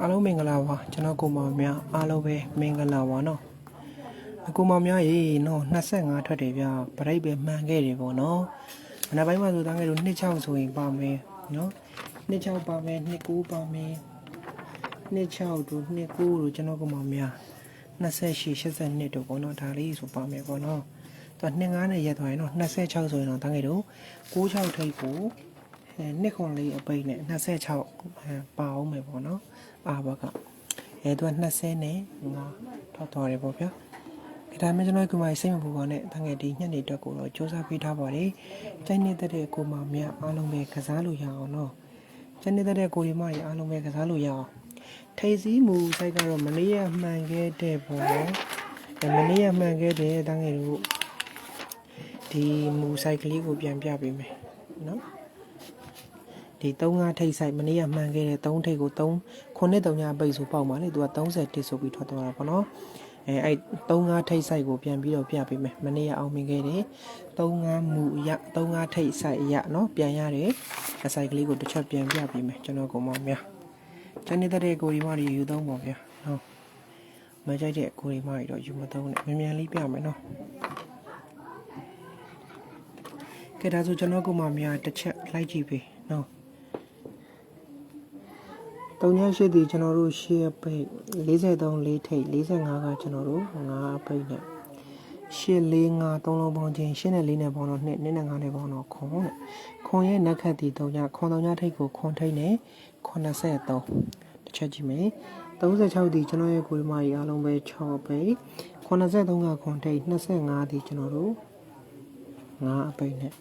အားလုံးမင်္ဂလာပါကျွန်တော်ကိုမောင်များအားလုံးပဲမင်္ဂလာပါနော်အကိုမောင်များရေနော်25ထွက်တယ်ဗျပြိတ်ပဲမှန်ခဲ့တယ်ပေါ့နော်မနက်ပိုင်းမှာဆိုတန်းခဲ့လို့26ဆိုရင်ပါမယ်နော်26ပါမယ်29ပါမယ်26တို့29တို့ကျွန်တော်ကိုမောင်များ28 82တို့ပေါ့နော်ဒါလေးဆိုပါမယ်ပေါ့နော်သူက25နဲ့ရက်သွားရင်တော့26ဆိုရင်တော့တန်းခဲ့လို့96ထိပ်ကို အဲနှစ်ခွန်လေးအပိတ်နဲ့26အဲပါအောင်မယ်ပေါ့နော်အာဘကအဲသူက20နဲ့5ထောက်သွားတယ်ပေါ့ဗျာအဲဒါမှကျွန်တော်ကမှစိတ်မပူပါနဲ့တန်းငယ်ဒီညနေတက်ကိုတော့စူးစမ်းပေးထားပါတယ်ကျိုင်းနေတဲ့တဲ့ကိုမမြအားလုံးပဲကစားလို့ရအောင်နော်ကျိုင်းနေတဲ့တဲ့ကိုရီမကြီးအားလုံးပဲကစားလို့ရအောင်ထိတ်စည်းမူစိုက်ကတော့မနေ့ကမှန်ခဲ့တဲ့ပေါ့နော်အဲမနေ့ကမှန်ခဲ့တဲ့တန်းငယ်တို့ဒီမူစိုက်ကလေးကိုပြန်ပြပေးမယ်နော် ဒီ35ထိပ်ဆိုင်မနေ့ကမှန်ခဲ့တဲ့3ထိပ်ကို3ခုနှစ်3ညပိတ်ဆိုပေါက်ပါလေသူက30တစ်ဆိုပြီးထွက်သွားတာပေါ့နော်အဲအဲ့35ထိပ်ဆိုင်ကိုပြန်ပြီးတော့ပြပေးမယ်မနေ့ကအောင်မြင်ခဲ့တယ်35မူရ35ထိပ်ဆိုင်ရနော်ပြန်ရတယ်အဆိုင်ကလေးကိုတစ်ချက်ပြန်ပြပေးမယ်ကျွန်တော်ကောင်မများကျန်နေတဲ့ကိုဒီမတွေယူသုံးပါဗျာနော်မကြိုက်တဲ့ကိုဒီမတွေတော့ယူမသုံးနဲ့မြန်မြန်လေးပြမယ်နော်ကဲဒါဆိုကျွန်တော်ကောင်မများတစ်ချက်လိုက်ကြည့်ပေး နော်တုံညာရှိသည်ကျွန်တော်တို့ရှေ့ပိတ်43လေးထိပ်45ကကျွန်တော်တို့5ပိတ်နဲ့ရှေ့4 5 3လုံးပေါင်းချင်းရှင်းနဲ့4နဲ့ပေါင်းတော့2နဲ့5နဲ့ပေါင်းတော့ခွန်နဲ့ခွန်ရဲ့နက်ခတ်သည်တုံညာခွန်တုံညာထိပ်ကိုခွန်ထိပ်နဲ့83တစ်ချက်ကြည့်မယ်36ဒီကျွန်တော်ရဲ့ကိုယ်မကြီးအားလုံးပဲ6ပိတ်83ကခွန်ထိပ်25ဒီကျွန်တော်တို့5ပိတ်နဲ့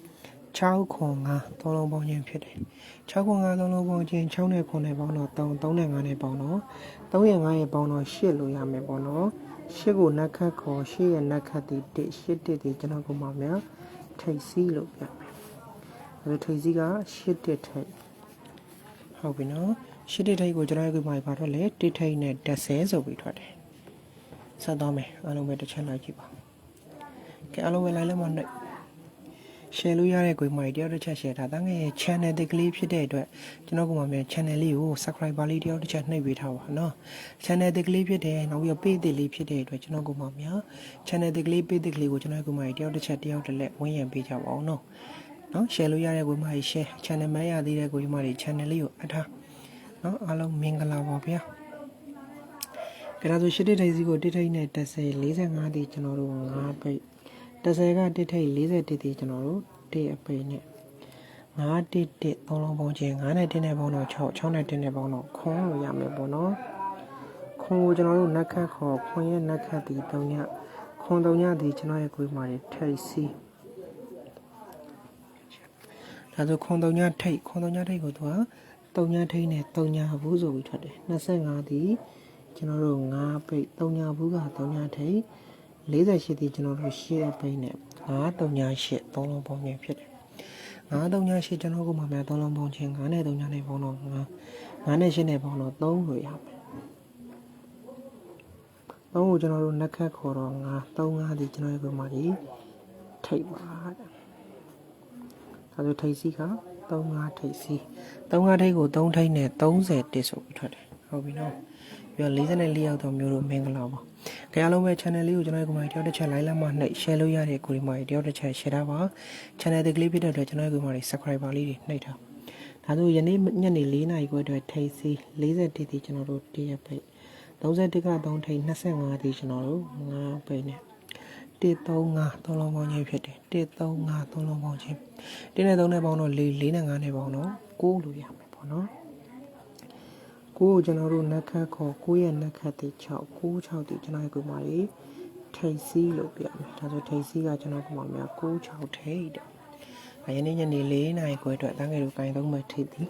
6ခွန်5သုံးလုံးပေါင်းချင်းဖြစ်တယ်6ခွန်5သုံးလုံးပေါင်းချင်း6နဲ့ခွန်နဲ့ပေါင်းတော့3 3နဲ့5နဲ့ပေါင်းတော့3ရဲ့5ရဲ့ပေါင်းတော့8လို့ရမယ်ပေါ့နော်8ကိုနက်ခတ်ခေါ်8ရဲ့နက်ခတ်ဒီ1 8တစ်ဒီကျွန်တော်ကမှများထိတ်စီးလို့ပြမယ်အဲထိတ်စီးက8တစ်ထိတ်ဟုတ်ပြီနော်8တစ်ထိတ်ကိုကျွန်တော်ကမှပါတော့လေတစ်ထိတ်နဲ့10ဆိုပြီးထွက်တယ်ဆက်တော့မယ်အားလုံးပဲတစ်ချက်လိုက်ကြည့်ပါကဲအားလုံးပဲလိုက်လိုက်မနဲ့ share လို့ရတဲ့ကိုမိုင်တယောက်တစ်ချက် share ထားတာငယ် channel တစ်ကလေးဖြစ်တဲ့အတွက်ကျွန်တော်ကမှမြန် channel လေးကို subscriber လေးတယောက်တစ်ချက်နှိပ်ပေးထားပါနော် channel တစ်ကလေးဖြစ်တယ်နောက်ပြီးတော့ page တစ်လေးဖြစ်တဲ့အတွက်ကျွန်တော်ကမှမြန် channel တစ်ကလေး page တစ်ကလေးကိုကျွန်တော်ကမှတယောက်တစ်ချက်တယောက်တစ်လက်ဝန်းရံပေးကြပါအောင်နော်နော် share လို့ရတဲ့ကိုမိုင် share channel မရသေးတဲ့ကိုမိုင် channel လေးကိုအထားနော်အားလုံးမင်္ဂလာပါဗျာကဲဒါဆိုရှစ်တိတ်ထိုင်စီကိုတိတ်ထိတ်နဲ့30 45ဒီကျွန်တော်တို့5ပိတ် 30ကတိတ်ထိတ်41ဒီကျွန်တော်တို့တိတ်အပိတ်နဲ့9တိတ်တိတ်သုံးလုံးပေါင်းချင်း9နဲ့1နဲ့ပေါင်းတော့6 6နဲ့1နဲ့ပေါင်းတော့ခွန်လို့ရမယ်ပေါ့နော်ခွန်ကိုကျွန်တော်တို့နက်ခတ်ခေါ်ခွန်ရဲ့နက်ခတ်ဒီ3ညခွန်3ညဒီကျွန်တော်ရဲ့ကိုယ်မှာထိတ်စီဒါဆိုခွန်3ညထိတ်ခွန်3ညထိတ်ကိုသူက3ညထိတ်နဲ့3ညဘူးဆိုပြီးထွက်တယ်25ဒီကျွန်တော်တို့9ပိတ်3ညဘူးက3ညထိတ် 48ဒီကျွန်တော်တို့ရှေ့အပိတ်နဲ့9 3ည8 3လုံးပေါင်းခြင်းဖြစ်တယ်9 3ည8ကျွန်တော်ကမှများ3လုံးပေါင်းခြင်း9နဲ့3ညနဲ့ပေါင်းတော့9 9နဲ့8နဲ့ပေါင်းတော့3လို့ရမယ်3ကိုကျွန်တော်တို့နက်ခတ်ခေါ်တော့9 3 5ဒီကျွန်တော်ရဲ့ပုံမှာဒီထိတ်ပါတဲ့ဒါဆိုထိတ်စီက3 5ထိတ်စီ3 5ထိတ်ကို3ထိတ်နဲ့30တစ်ဆိုပြီးထွက်တယ်ဟုတ်ပြီနော် ပြီးတော့44ရောက်တော့မျိုးတို့မင်္ဂလာပါ။ကြလုံးပဲ channel လေးကိုကျွန်တော်ကမှတယောက်တစ်ချက် like လိုက်မှနှိပ် share လုပ်ရတဲ့ကိုဒီမှာတယောက်တစ်ချက် share တာပါ။ channel တစ်ကလေးဖြစ်တဲ့အတွက်ကျွန်တော်ကမှ subscriber လေးတွေနှိပ်ထား။ဒါဆိုယနေ့ညနေ4နာရီခွဲအတွက်ထိတ်စီ40တီတီကျွန်တော်တို့တရက်ပိတ်31က3ထိတ်25တီကျွန်တော်တို့5ပိတ်နဲ့135သုံးလုံးပေါင်းချင်းဖြစ်တယ်135သုံးလုံးပေါင်းချင်း1နဲ့3နဲ့ပေါင်းတော့4 4နဲ့5နဲ့ပေါင်းတော့9လို့ရမယ်ပေါ့နော် ကိုကိုကျွန်တော်တို့နက်ခတ်ခေါ်ကိုရဲ့နက်ခတ်တိ6 9 6တိကျွန်တော်ရဲ့ကိုမာလေးထိတ်စီးလို့ပြမယ်ဒါဆိုထိတ်စီးကကျွန်တော်ကမာများ9 6ထိတ်တဲ့အဲယနေ့ညနေ4နာရီခွဲအတွက်တန်းငယ်တို့ကင်သုံးမဲ့ထိတ်သည်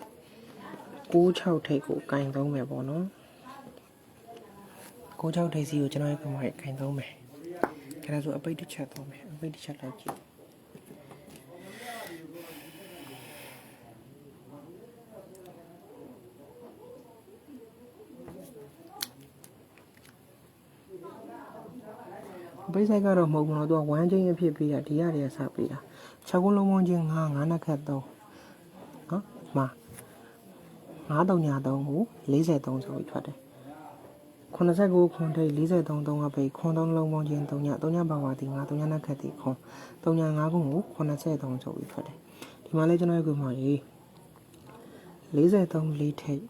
9 6ထိတ်ကိုကင်သုံးမယ်ပေါ့နော်9 6ထိတ်စီးကိုကျွန်တော်ရဲ့ကိုမာလေးကင်သုံးမယ်အဲဒါဆိုအပိတ်တစ်ချက်သုံးမယ်အပိတ်တစ်ချက်လိုက်ကြည့် ဘိတ်ဆိုင်ကတော့မဟုတ်ဘူးတော့သူက1ချင်းအဖြစ်ပေးတာဒီရတဲ့ဆပေးတာ6ခုလုံးပေါင်းချင်း9 9နှစ်ခတ်3မှာ9ညာ3ကို43ဆိုပြီးထွက်တယ်89ခွန်ထိတ်43 3အပိတ်ခွန်3လုံးပေါင်းချင်း3ည3ညပါဝါတီ9 3ညနက်ခတ်တီခွန်3ည5ခုကို83ဆိုပြီးထွက်တယ်ဒီမှာလဲကျွန်တော်ရဲ့ကွန်မှာရေး43လေးထိတ်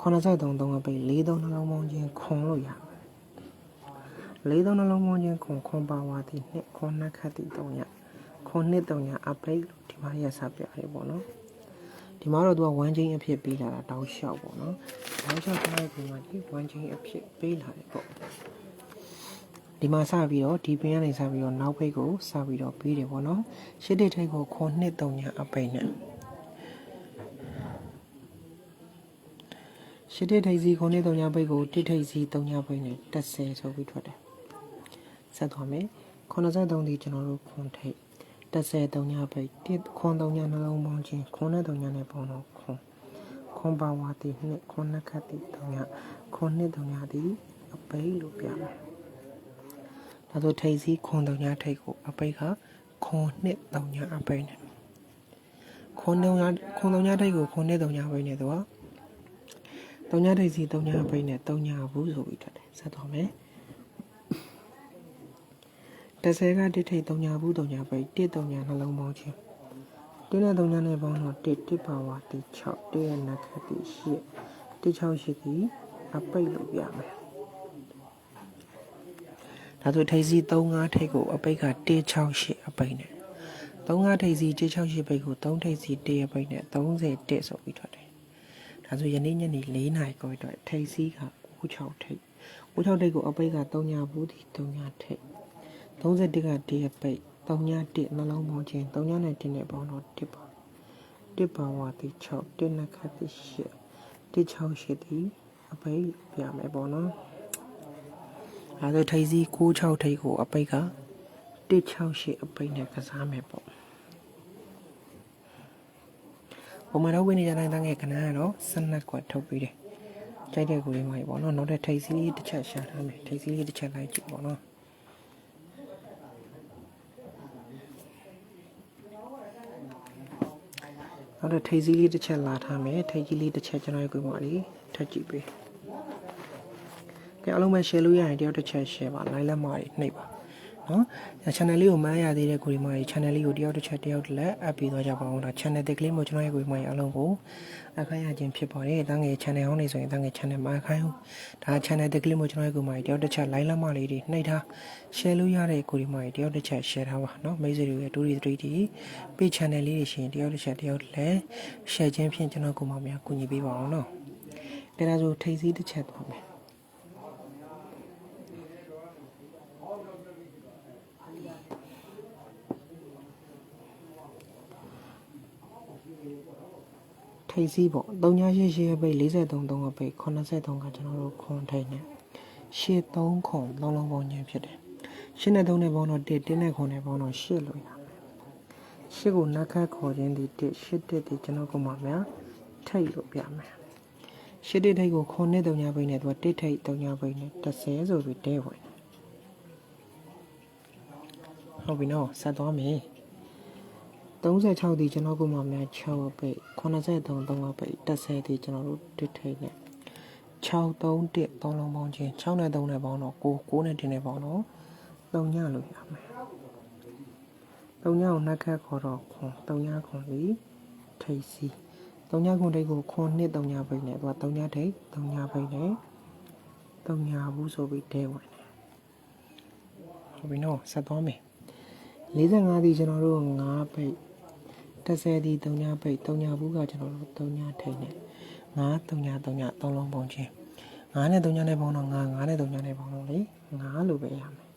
83 3အပိတ်43နှလုံးပေါင်းချင်းခွန်လို့ရ လေးသုံးနှလုံးပေါင်းချင်းခွန်ခွန်ပါဝါတီနှစ်ခွန်နက်ခတ်တီ3ညခွန်နှစ်3ညအပိတ်လို့ဒီမှာရစပြရတယ်ပေါ့နော်ဒီမှာတော့သူက1 chain အဖြစ်ပေးလာတာတောက်လျှောက်ပေါ့နော်တောက်လျှောက်ထားတဲ့ပုံမှာဒီ1 chain အဖြစ်ပေးလာတယ်ပေါ့ဒီမှာစပြီးတော့ဒီပင်ကနေစပြီးတော့နောက်ဘိတ်ကိုစပြီးတော့ပေးတယ်ပေါ့နော်ရှစ်တိထိတ်ကိုခွန်နှစ်3ညအပိတ်နဲ့ရှစ်တိထိတ်စီခွန်နှစ်3ညပိတ်ကိုတိထိတ်စီ3ညပိတ်နဲ့30ဆိုပြီးထွက်တယ် ဆက်သွားမယ်83ဒီကျွန်တော်တို့ခွန်ထိတ်33ညပိတ်1ခွန်3ညနှလုံးပေါင်းချင်းခွန်နဲ့3ညနဲ့ပေါင်းတော့ခွန်ခွန်ပါဝါတီနှစ်ခွန်နှစ်ခတ်တီ3ညခွန်နှစ်3ညတီအပိတ်လို့ပြမယ်ဒါဆိုထိတ်စီခွန်3ညထိတ်ကိုအပိတ်ကခွန်နှစ်3ညအပိတ်နဲ့ခွန်3ညခွန်3ညထိတ်ကိုခွန်နှစ်3ညပိတ်နဲ့တော့3ညထိတ်စီ3ညအပိတ်နဲ့3ညဘူးဆိုပြီးထွက်တယ်ဆက်သွားမယ် တစ်ဆယ်ကတစ်ထိတ်3ညာဘူး3ညာပိတ်1 3ညာနှလုံးပေါင်းချင်းတင်းနဲ့3ညာနဲ့ပေါင်းတော့1 1ပါဝါ1 6 1ရဲ့နက်ခတ်1 8 1 6 8ဒီအပိတ်လို့ပြမယ်ဒါဆိုထိတ်စီ3 5ထိတ်ကိုအပိတ်က1 6 8အပိတ်နဲ့3 5ထိတ်စီ1 6 8ပိတ်ကို3ထိတ်စီ1အပိတ်နဲ့30 1ဆိုပြီးထွက်တယ်ဒါဆိုယနေ့ညနေ4နာရီကိုအတွက်ထိတ်စီက96ထိတ်96ထိတ်ကိုအပိတ်က3ညာဘူးဒီ3ညာထိတ် 31ကတရပိတ်3ည1နှလုံးပေါင်းခြင်း3ညနဲ့1နဲ့ပေါင်းတော့1ပါ1ပါဝါတိ6 1နဲ့ခတ်တိ8 1 6 8ဒီအပိတ်ပြမယ်ပေါ့နော်အဲဒါထိပ်စီ96ထိပ်ကိုအပိတ်က168အပိတ်နဲ့ကစားမယ်ပေါ့ပုံမှန်တော့ဝင်နေကြတိုင်းတန်းငယ်ခဏကတော့12ကွက်ထုတ်ပြီးတယ်ကြိုက်တဲ့ကိုလေးမှပေါ့နော်နောက်တဲ့ထိပ်စီလေးတစ်ချက်ရှာထားမယ်ထိပ်စီလေးတစ်ချက်လိုက်ကြည့်ပေါ့နော် နောက်တော့ထိပ်စည်းလေးတစ်ချက်လာထားမယ်ထိပ်ကြီးလေးတစ်ချက်ကျွန်တော်ရဲ့ကိုယ်မလေးထပ်ကြည့်ပေးကဲအားလုံးပဲ share လို့ရရင်တယောက်တစ်ချက် share ပါ line လက်မတွေနှိပ်ပါ နော် channel လေးကိုမရသေးတဲ့ကိုယ်မကြီး channel လေးကိုတယောက်တစ်ချက်တယောက်တစ်လက်အပ်ပြီးသွားကြပါအောင်ဒါ channel တစ်ကလေးမို့ကျွန်တော်ရဲ့ကိုယ်မကြီးအားလုံးကိုအခမ်းရခြင်းဖြစ်ပါတယ်တန်းငယ် channel ဟောင်းနေဆိုရင်တန်းငယ် channel မှာအခမ်းဟုတ်ဒါ channel တစ်ကလေးမို့ကျွန်တော်ရဲ့ကိုယ်မကြီးတယောက်တစ်ချက် line လက်မလေးတွေနှိပ်ထား share လို့ရတဲ့ကိုယ်မကြီးတယောက်တစ်ချက် share ထားပါနော်မိတ်ဆွေတွေရဲ့2 3 3 page channel လေးတွေရှင်တယောက်တစ်ချက်တယောက်တစ်လက် share ခြင်းဖြင့်ကျွန်တော်ကိုယ်မများကူညီပေးပါအောင်နော်ကဲဒါဆိုထိတ်စည်းတစ်ချက်သွားမယ် ထိပ်စီးပေါ့388ရဲ့ပိတ်43 3ရဲ့ပိတ်83ကကျွန်တော်တို့ခွန်ထိတ်နေ83ခွန်လုံးလုံးပေါင်းခြင်းဖြစ်တယ်ရှင်းနဲ့3နဲ့ပေါင်းတော့1 1နဲ့ခွန်နဲ့ပေါင်းတော့8လို့ရမယ်8ကိုနက်ခတ်ခေါ်ခြင်းဒီ1 8တက်ဒီကျွန်တော်ကမှများထိတ်လို့ပြမယ်8တက်ထိတ်ကိုခွန်နဲ့3ညပိတ်နဲ့သူက1ထိတ်3ညပိတ်နဲ့30ဆိုပြီးတဲဝင်ဟုတ်ပြီနော်ဆက်သွားမယ် 36ဒီကျွန်တော်ကမှများ6ပိတ်83 3ပိတ်30ဒီကျွန်တော်တို့တစ်ထိတ်နဲ့6 3 1 3လုံးပေါင်းခြင်း6နဲ့3နဲ့ပေါင်းတော့9 9နဲ့1နဲ့ပေါင်းတော့3ညလို့ရမယ်3ညကိုနှက်ခတ်ခေါ်တော့ခွန်3ညခွန်ပြီးထိတ်စီ3ညခွန်ထိတ်ကိုခွန်နှစ်3ညပိတ်နဲ့သူက3ညထိတ်3ညပိတ်နဲ့3ညဘူးဆိုပြီးတဲဝင်တယ်ဟုတ်ပြီနော်ဆက်သွားမယ်45ဒီကျွန်တော်တို့5ပိတ် 30ဒီ3ညပိတ်3ညဘူးကကျွန်တော်တို့3ညထိတ်နဲ့9 3ည3ည3လုံးပုံချင်း9နဲ့3ညနဲ့ပေါင်းတော့9 9နဲ့3ညနဲ့ပေါင်းတော့လေ9လို့ပဲရမယ်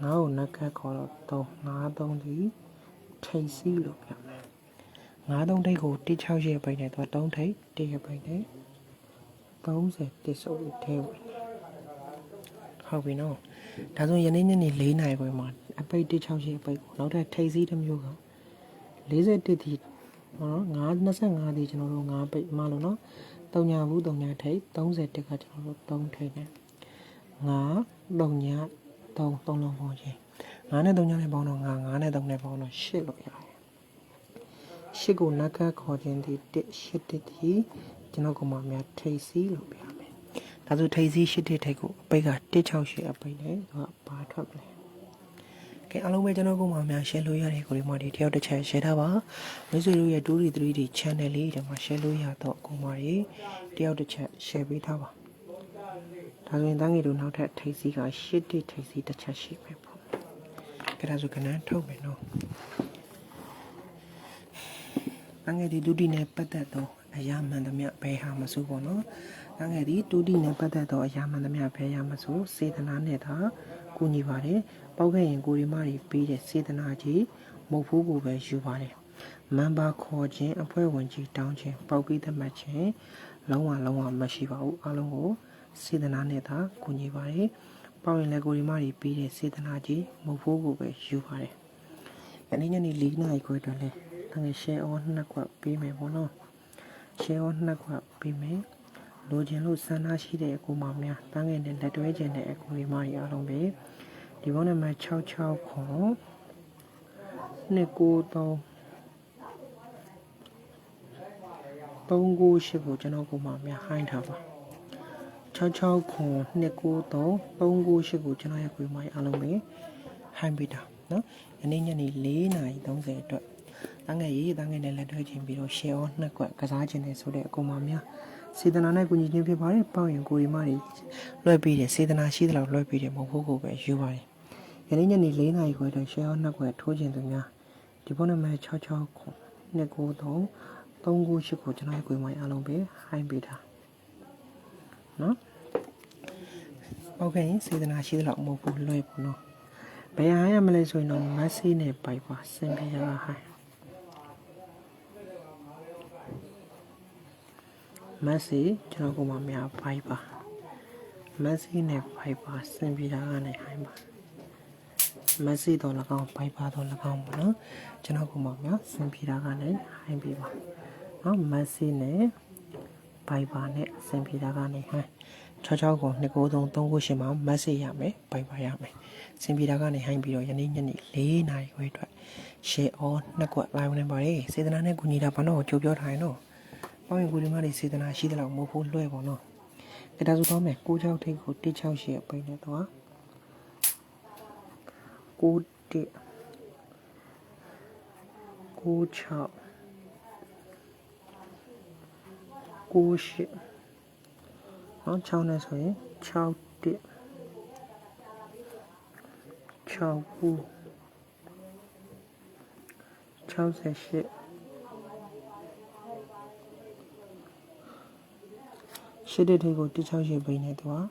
9ကိုနက်ခတ်ခေါ်တော့3 9 3ဒီထိတ်စီလို့ပြမယ်9 3ထိတ်ကို168ရဲ့ပိတ်နဲ့သူ3ထိတ်1ရဲ့ပိတ်နဲ့30တစ်ဆိုပြီးထဲဝင်ဟုတ်ပြီနော်ဒါဆိုယနေ့ညနေ4နာရီခွဲမှာအပိတ်168အပိတ်ကိုနောက်ထပ်ထိတ်စီတစ်မျိုးက 41ဒီနော်9 25ဒီကျွန်တော်တို့9ပိတ်မှလို့နော်3ညာဘူး3ညာထိတ်31ကကျွန်တော်တို့3ထိတ်နဲ့9 3ညာ3 3လုံးပေါင်းချင်း9နဲ့3ညာနဲ့ပေါင်းတော့9 9နဲ့3နဲ့ပေါင်းတော့8လို့ရတယ်ရှစ်ကိုနက်ကတ်ခေါ်ခြင်းဒီတစ်ရှစ်တစ်ဒီကျွန်တော်ကမှများထိတ်စီလို့ပြမယ်ဒါဆိုထိတ်စီရှစ်တစ်ထိတ်ကိုအပိတ်က168အပိတ်နဲ့သူကဘာထွက်မလဲ ကဲအားလုံးပဲကျွန်တော်ကမှများ share လို့ရတယ်ကိုဒီမှာဒီတယောက်တစ်ချက် share ထားပါမိတ်ဆွေတို့ရဲ့ 2D 3D channel လေးဒီမှာ share လို့ရတော့အကုန်ပါရီတယောက်တစ်ချက် share ပေးထားပါဒါဆိုရင်တန်းငယ်တို့နောက်ထပ်ထိတ်စီကရှစ်တစ်ထိတ်စီတစ်ချက်ရှိမယ်ပေါ့ကဲဒါဆိုကနန်းထုတ်မယ်နော်။အငယ်ဒီဒုတိနဲ့ပတ်သက်သောအရာမှန်သမျှဘယ်ဟာမဆိုပေါ့နော်။အငယ်ဒီဒုတိနဲ့ပတ်သက်သောအရာမှန်သမျှဘယ်ဟာမဆိုစေတနာနဲ့သာ ကူညီပါတယ်။ပေါက်ခဲ့ရင်ကိုရီမတွေပေးတဲ့စေတနာကြီးမဟုတ်ဘူးကိုပဲယူပါတယ်။မန်ပါခေါ်ခြင်းအဖွဲ့ဝင်ကြီးတောင်းခြင်းပေါက်ပြီးသတ်မှတ်ခြင်းလုံးဝလုံးဝမရှိပါဘူး။အားလုံးကိုစေတနာနဲ့သာကူညီပါတယ်။ပေါက်ရင်လည်းကိုရီမတွေပေးတဲ့စေတနာကြီးမဟုတ်ဘူးကိုပဲယူပါတယ်။ညနေညနေ၄နာရီခွဲတော့လဲတငယ် share on နှစ်ခွက်ပေးမယ်ပေါ့နော် share on နှစ်ခွက်ပေးမယ် လိုချင်လို့ဆန္ဒရှိတဲ့အကူမများတန်းငယ်နဲ့လက်တွဲခြင်းတဲ့အကူတွေမကြီးအားလုံးပဲဒီဘုန်းနံပါတ်66ခွန်293 398ကိုကျွန်တော်ကူမများဟိုင်းထားပါ66ခွန်293 398ကိုကျွန်တော်ရဲ့ကူမကြီးအားလုံးပဲဟိုင်းပေးတာနော်ယနေ့ညနေ4နာရီ30အတွက်တန်းငယ်ရေးတန်းငယ်နဲ့လက်တွဲခြင်းပြီးတော့ share on နှစ်ကွက်ကစားခြင်းနဲ့ဆိုတဲ့အကူမများ စေတနာနဲ့ကူညီခြင်းဖြစ်ပါတယ်ပေါ့ရင်ကိုရီမတွေလွှဲပြီးတယ်စေတနာရှိသလောက်လွှဲပြီးတယ်မဟုတ်ဘူးကိုပဲယူပါတယ်ယနေ့ညနေ4နာရီခွဲတော့ share on နှစ်ကွက်ထိုးခြင်းသူများဒီဖုန်းနံပါတ်66ခွန်293 398ကိုကျွန်တော်ရဲ့ကိုရီမကြီးအားလုံးပဲဟိုင်းပေးတာနော်ဟုတ်ကဲ့စေတနာရှိသလောက်မဟုတ်ဘူးလွှဲပေါ့နော်ဘယ်ဟာရမလဲဆိုရင်တော့မက်ဆီနဲ့ပိုက်ပါစင်ပြရဟိုင်း မက်ဆီကျွန်တော်ကမှများပိုက်ပါမက်ဆီနဲ့ပိုက်ပါစင်ပြတာကနေဟိုင်းပါမက်ဆီတော့၎င်းပိုက်ပါတော့၎င်းပေါ့နော်ကျွန်တော်ကမှများစင်ပြတာကနေဟိုင်းပြပါနော်မက်ဆီနဲ့ပိုက်ပါနဲ့စင်ပြတာကနေဟိုင်း66ကို29338မှာမက်ဆီရမယ်ပိုက်ပါရမယ်စင်ပြေတာကနေဟိုင်းပြီးတော့ယနေ့ညနေ၄နာရီခွဲအတွက် share on နှစ်ကွက် live နေပါတယ်စေတနာနဲ့ကူညီတာဘာလို့ကြိုပြောထားရင်တော့ ပေါင်းရင်ကိုဒီမလေးစေတနာရှိတယ်လို့မဟုတ်ဘူးလွှဲပေါ့နော်အဲဒါဆိုတော့မယ်ကို6ထိတ်ကို168ရှေ့ပိတ်နေတော့ကို1ကို6ကို8နော်6နဲ့ဆိုရင်6 1 6ဘူး68 ရှစ်တဲ့ထိပ်ကို168ပိန်းနေတော့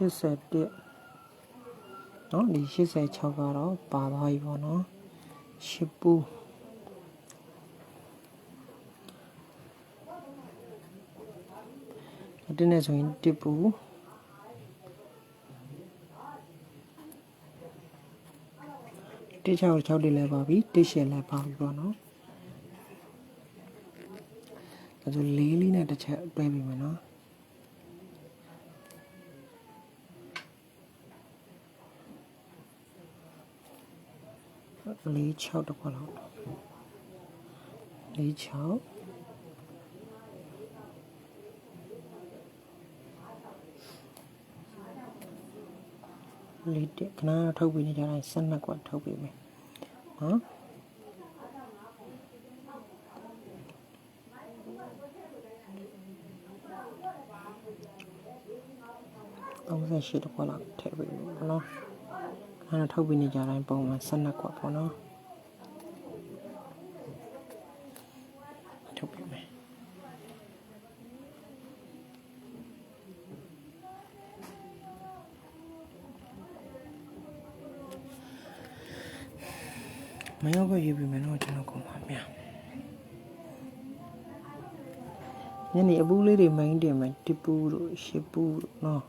81เนาะဒီ86ကတော့ပါသွားပြီပေါ့နော်ရှစ်ဘူးတင်းနေဆိုရင်တစ်ပူတစ်ချောက်ချောက်လေးလည်းပါပြီတစ်ရှယ်လည်းပါပြီပေါ့နော် ဒါဆိုလေးလေးနဲ့တစ်ချက်တွဲပြီးမယ်နော်လေး6တစ်ခွက်လောက်လေး6လေးတက်ခဏထုတ်ပြီးနေကြတိုင်း12ကွက်ထုတ်ပြီးမယ်နော် 38တခွက်လောက်ထည့်ပြီးမယ်နော်အဲ့ဒါထုတ်ပြီးနေကြတိုင်းပုံမှန်12ကွက်ပေါ့နော်ထုတ်ပြီးမယ်မရောက်ပဲရေးပြီးမယ်တော့ကျွန်တော်ကုန်ပါမြညနေအပူးလေးတွေမိုင်းတင်မယ်တပူးတို့ရှစ်ပူးတို့နော်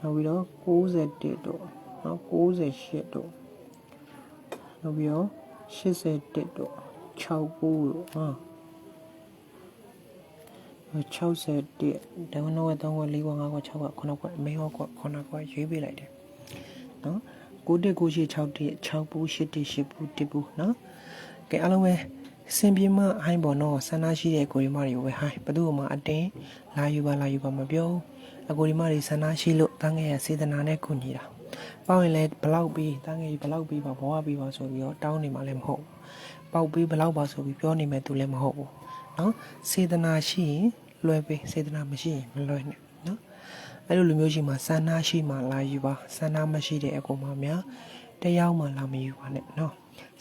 နောက်ပြီးတော့61တို့နော်68တို့နောက်ပြီးတော့81တို့6ပူးတို့ဟာ61ဒဝနဝ3ခွက်4ခွက်5ခွက်6ခွက်9ခွက်အမေရောခွက်9ခွက်ရွေးပေးလိုက်တယ်နော်9196 6ဘူး8တိ8ဘူး1ဘူးနော်ကဲအားလုံးပဲစင်ပြေမဟိုင်းပေါ်တော့ဆန္ဒရှိတဲ့ကိုရီမတွေကိုပဲဟိုင်းဘသူ့မှာအတင်းလာယူပါလာယူပါမပြောဘူး အကိုရီမတွေဆန္ဒရှိလို့တန်းငယ်ရစေတနာနဲ့ခုညီတာပေါင်းရင်လည်းဘလောက်ပြီးတန်းငယ်ဘလောက်ပြီးပါဘဝပြီးပါဆိုပြီးတော့တောင်းနေမှလည်းမဟုတ်ဘူးပေါက်ပြီးဘလောက်ပါဆိုပြီးပြောနေမဲ့သူလည်းမဟုတ်ဘူးနော်စေတနာရှိရင်လွယ်ပေးစေတနာမရှိရင်မလွယ်နဲ့နော်အဲ့လိုလူမျိုးရှိမှဆန္ဒရှိမှလာယူပါဆန္ဒမရှိတဲ့အကောင်မှများတယောက်မှလာမယူပါနဲ့နော်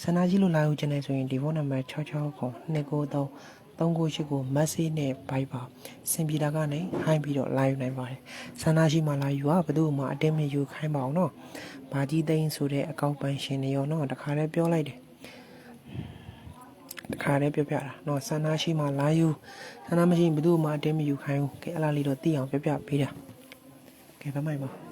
ဆန္ဒရှိလို့လာယူခြင်းနဲ့ဆိုရင်ဒီဖုန်းနံပါတ်66ခု293 398ကို message နဲ့ Viber စင်ပြေတာကနေဟိုင်းပြီးတော့လာယူနိုင်ပါတယ်ဆန္ဒရှိမှလာယူပါဘယ်သူမှအတင်းမယူခိုင်းပါအောင်နော်ဘာကြီးသိန်းဆိုတဲ့အကောင့်ပိုင်ရှင်တွေရောနော်တခါတည်းပြောလိုက်တယ်တခါတည်းပြောပြတာနော်ဆန္ဒရှိမှလာယူဆန္ဒမရှိရင်ဘယ်သူမှအတင်းမယူခိုင်းဘူးကဲအဲ့လားလေးတော့သိအောင်ပြောပြပေးတာကဲဘယ်မိုက်ပါ